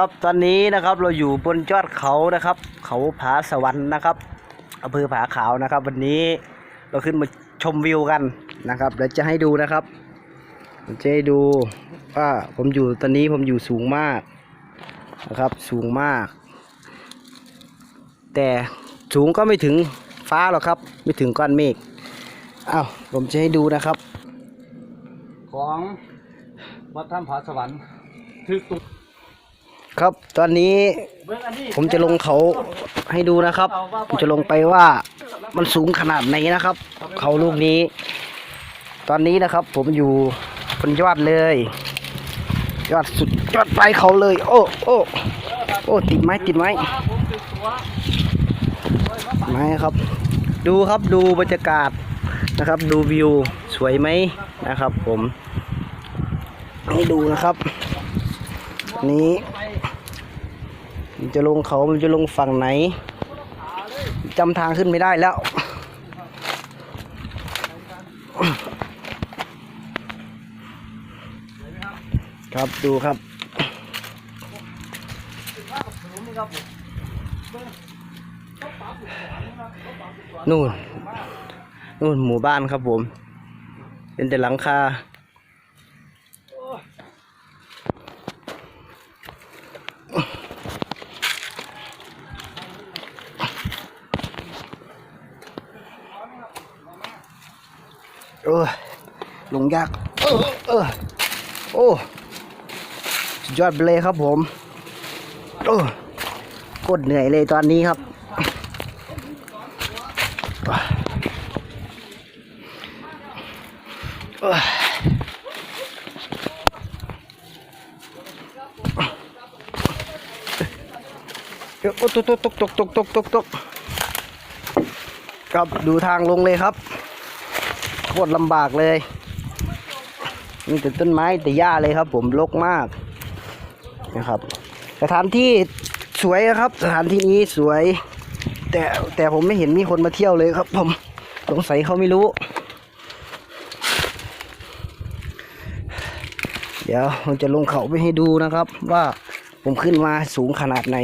ครับตอนนี้นะครับเราอยู่บนยอดเขานะครับ เขาผาสวรรค์นะครับอำเภอผาขาวนะครับ วันนี้เราขึ้นมาชมวิวกันนะครับเดี๋ยวจะให้ดูนะครับผมจะให้ดูว่าผมอยู่ตอนนี้ผมอยู่สูงมากนะครับ สูงมาก แต่สูงก็ไม่ถึงฟ้าหรอกครับ ไม่ถึงก้อนเมฆอ้าวผมจะให้ดูนะครับ ของวัดถ้ำผาสวรรค์ทึกตุก ครับตอนนี้ผมจะลงเขาให้ดูนะครับ ผมจะลงไปว่ามันสูงขนาดไหนนะครับ เขาลูกนี้ ตอนนี้นะครับ ผมอยู่บนยอดเลย ยอดสุดยอดปลายเขาเลย โอ้โอ้โอ้ติดไม้ติดไม้ผมตึกตัวไม้ครับ ดูครับดูบรรยากาศนะครับ ดูวิวสวยไหมนะครับ ผมให้ดูนะครับนี้ มันจะลงเขามันจะลงฝั่งไหนจำทางขึ้นไม่ได้แล้ว ครับดูครับนู่นนู่นหมู่บ้านครับผม เป็นแต่หลังคา เออ ลงยากเออเออโอ้ยอดเลยครับผมโอ้กดเหนื่อยเลยตอนนี้ครับ โอ้ตุกตุกตุกตุกตุกตุกตุกครับดูทางลงเลยครับ คตรลำบากเลยมีแต่ต้นไม้แต่หญ้าเลยครับผมรกมากนะครับ สถานที่สวยครับ สถานที่นี้สวย แต่แต่ผมไม่เห็นมีคนมาเที่ยวเลยครับผมสงสัยเขาไม่รู้ เดี๋ยวผมจะลงเขาไปให้ดูนะครับ ว่าผมขึ้นมาสูงขนาดไหน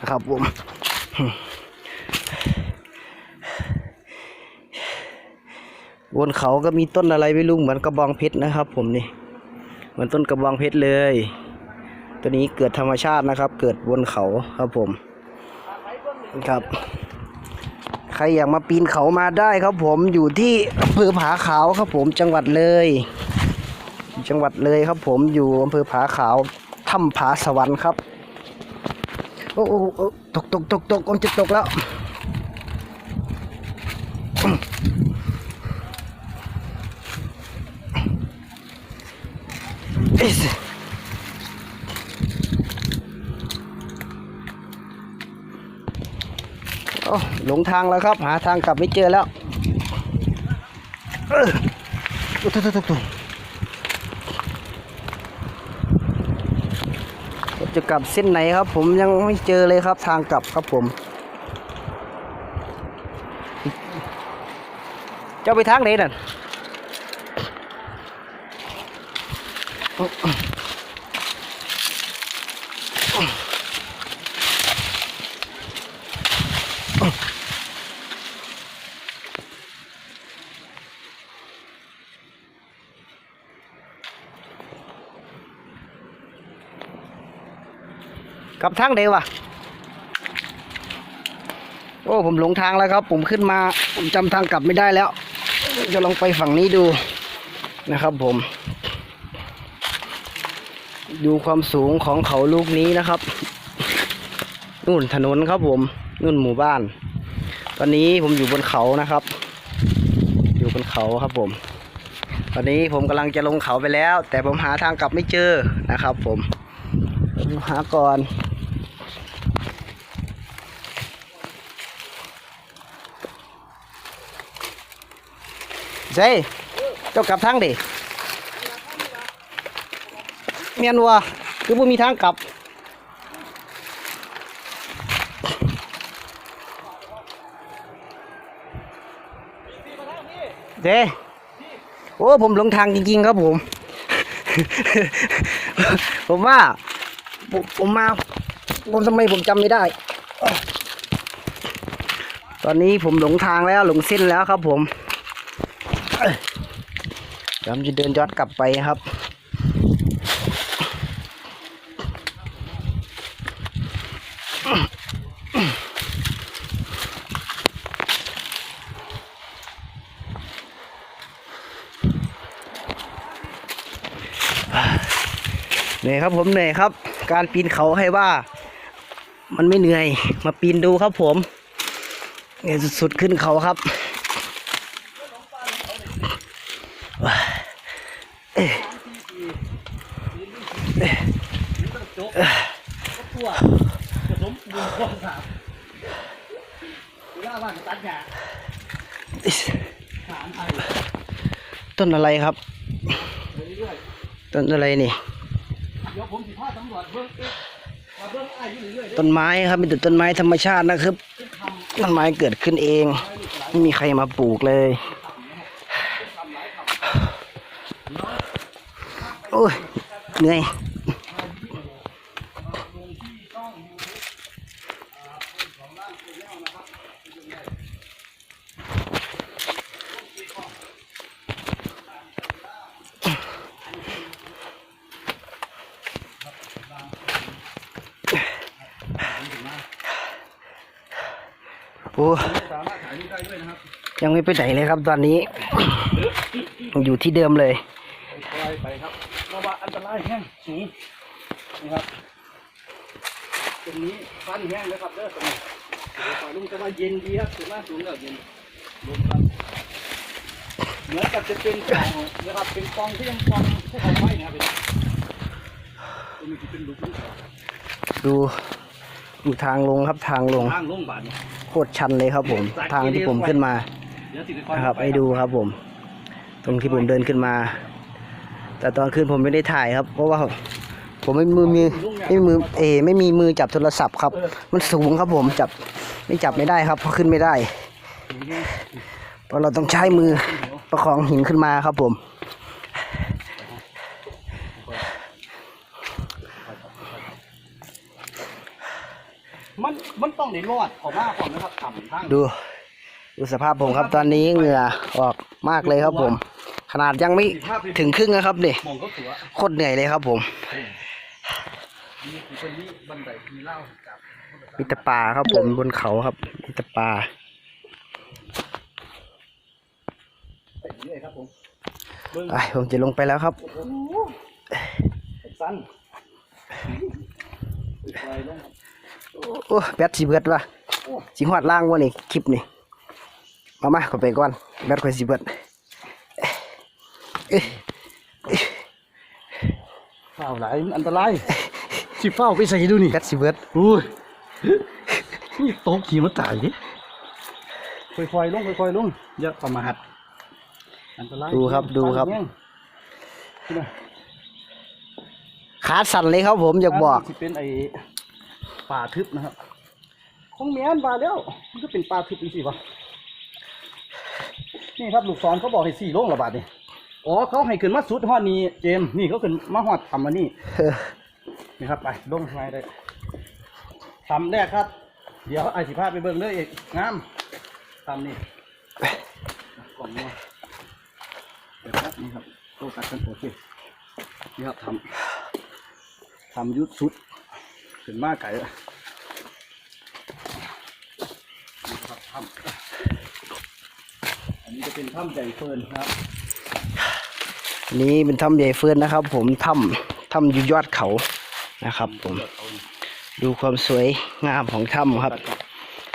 นะครับผม บนเขาก็มีต้นอะไรไม่รู้เหมือนกระบองเพชรนะครับ ผมนี่เหมือนต้นกระบองเพชรเลย ตัวนี้เกิดธรรมชาตินะครับ เกิดบนเขาครับผมครับ ใครอยากมาปีนเขามาได้ครับ ผมอยู่ที่อำเภอผาขาวครับ ผมจังหวัดเลย จังหวัดเลยครับ ผมอยู่อำเภอผาขาวถ้ำผาสวรรค์ครับโอ้โอ้โอ้ตกตกตกตกมันจะตกแล้ว โอ้หลงทางแล้วครับ หาทางกลับไม่เจอแล้วตุ๊กตุ๊กตุ๊กตุ๊กจะกลับเส้นไหนครับ ผมยังไม่เจอเลยครับ ทางกลับครับผม เจ้าไปทางไหนนั่น กลับทางไหนวะโอ้ผมหลงทางแล้วครับ ผมขึ้นมา ผมจำทางกลับไม่ได้แล้ว จะลองไปฝั่งนี้ดูนะครับ ผม ดูความสูงของเขาลูกนี้นะครับนู่นถนนครับผมนู่นหมู่บ้าน ตอนนี้ผมอยู่บนเขานะครับ อยู่บนเขาครับผม ตอนนี้ผมกำลังจะลงเขาไปแล้ว แต่ผมหาทางกลับไม่เจอนะครับ ผมผมหาก่อน เซ่เจ้ากลับทางดิเมียนวะคือบ่มีทางกลับเจ้โอ้ผมหลงทางจริงๆครับผม ผมว่าผมผมมา ผมทำไมผมจำไม่ได้ ตอนนี้ผมหลงทางแล้วหลงเส้นแล้วครับผม ดี๋ยวผมจะเดินย้อนกลับไปครับ เหนื่อยครับผมเหนื่อยครับ การปีนเขาให้ว่า มันไม่เหนื่อย มาปีนดูครับผมเหนื่อยสุดๆขึ้นเขาครับ จบก็ตัวผสมบุญพวงสามเวลาว่างก็ตัดหญ้าถามไทย ต้นอะไรครับ ต้นอะไรนี่ต้นไม้ครับเป็นต้นไม้ธรรมชาตินะครับ ต้นไม้เกิดขึ้นเอง ไม่มีใครมาปลูกเลยโอ้ยเหนื่อย โอ้ยังไม่ไปไหนเลยครับตอนนี้ อยู่ที่เดิมเลยไปครับระวังอันตรายแห้งสูงนะครับตรงนี้ฟันแห้งนะครับเด้อตรงนี้เดี๋ยวปล่อยลุงจะมาเย็นดีครับถึงหน้าสูงแล้วเย็นลมครับเหมือนกับจะเป็นกองนะครับเป็นกองที่ยังกองพวกเขาไว้นะครับเป็นตรงนี้จะเป็นลูกลูกดู ดูทางลงครับทางลงทางลงบาทนี่โคตรชันเลยครับผม ทางที่ผมขึ้นมาเดี๋ยวสิไปคอยนะครับให้ดูครับผม ตรงที่ผมเดินขึ้นมา แต่ตอนขึ้นผมไม่ได้ถ่ายครับ เพราะว่าผมไม่มือมีไม่มีมือเออไม่มีมือจับโทรศัพท์ครับ มันสูงครับผมจับไม่จับไม่ได้ครับเพราะขึ้นไม่ได้ เพราะเราต้องใช้มือประคองหินขึ้นมาครับผม มันมันต้องได้รอดออกมาก่อนนะครับต่ำทางดู ดูสภาพผมครับตอนนี้เหงื่อออกมากเลยครับผม ขนาดยังไม่ถึงครึ่งนะครับเนี่ยมองก็ตัวโคตรเหนื่อยเลยครับผมนี่คือคนนี้บันไดมีเหล้าจับมีแต่ป่าครับผมบนเขาครับมีแต่ป่าไปเรื่อยครับผมเบิ้งไปผมจะลงไปแล้วครับ สั้นไปลงครับ โอ้แบตสิเบิดวะสิหอดล่างวะนี่คลิปนี่มามาขอไปก่อนแบตค่อยสิเบิดเฝ้าหลายอันตรายสิเฝ้าไปใส่ดูนี่แบตสิเบิดอุ้ยนี่โต๊ะขี่มาตายดิค่อยๆลงค่อยๆลงอย่าประมาทอันตรายดูครับดูครับขาสั่นเลยครับผมอยากบอกที่เป็นไอ ป่าทึบนะครับคงแม่นป่าแล้ว มันก็เป็นป่าทึบจริงๆวะนี่ครับลูกศรเขาบอกให้สี่โลงระบาดนี่อ๋อเขาให้ขึ้นมาสุดฮอดนี้เจมส์นี่เขาขึ้นมาฮอดทำมานี่เออนี่ครับไปลงไงได้ทำแรกครับ เดี๋ยวไอ้สิพาไปเบิ่งเลยเอกงามทำนี่กล่องนี้เดี๋ยวครับนี่ครับโตกัดกันโอเคนี่ครับทำทำยุดสุด ขึ้นมาไก่ละนี่ครับทำอันนี้จะเป็นถ้ำใหญ่เฟิร์นนะครับ นี่เป็นถ้ำใหญ่เฟิร์นนะครับ ผมถ้ำถ้ำอยู่ยอดเขานะครับ ผม ดูความสวยงามของถ้ำครับ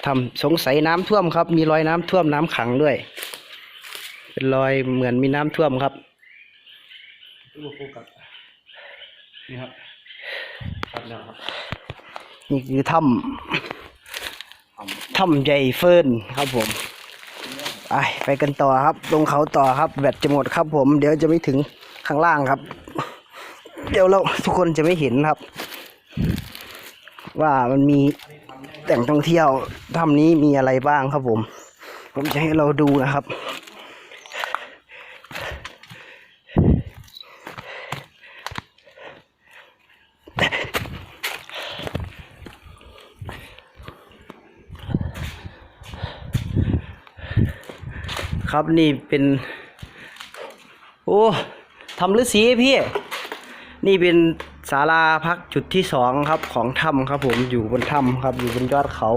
ถ้ำสงสัยน้ำท่วมครับ มีรอยน้ำท่วมน้ำขังด้วย เป็นรอยเหมือนมีน้ำท่วมครับรูปโฟกัสนี่ครับชัดแล้วครับ นี่คือถ้ำถ้ำใหญ่เฟิร์นครับผมไปไปกันต่อครับ ลงเขาต่อครับ แบตจะหมดครับผม เดี๋ยวจะไม่ถึงข้างล่างครับ เดี๋ยวเราทุกคนจะไม่เห็นครับ ว่ามันมีแหล่งท่องเที่ยวถ้ำนี้มีอะไรบ้างครับผม ผมจะให้เราดูนะครับ ครับนี่เป็น โอ้ทำฤาษีพี่ นี่เป็นศาลาพักจุดที่สองครับของถ้ำครับ ผมอยู่บนถ้ำครับอยู่บนยอดเขา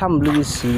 ถ้ำฤาษี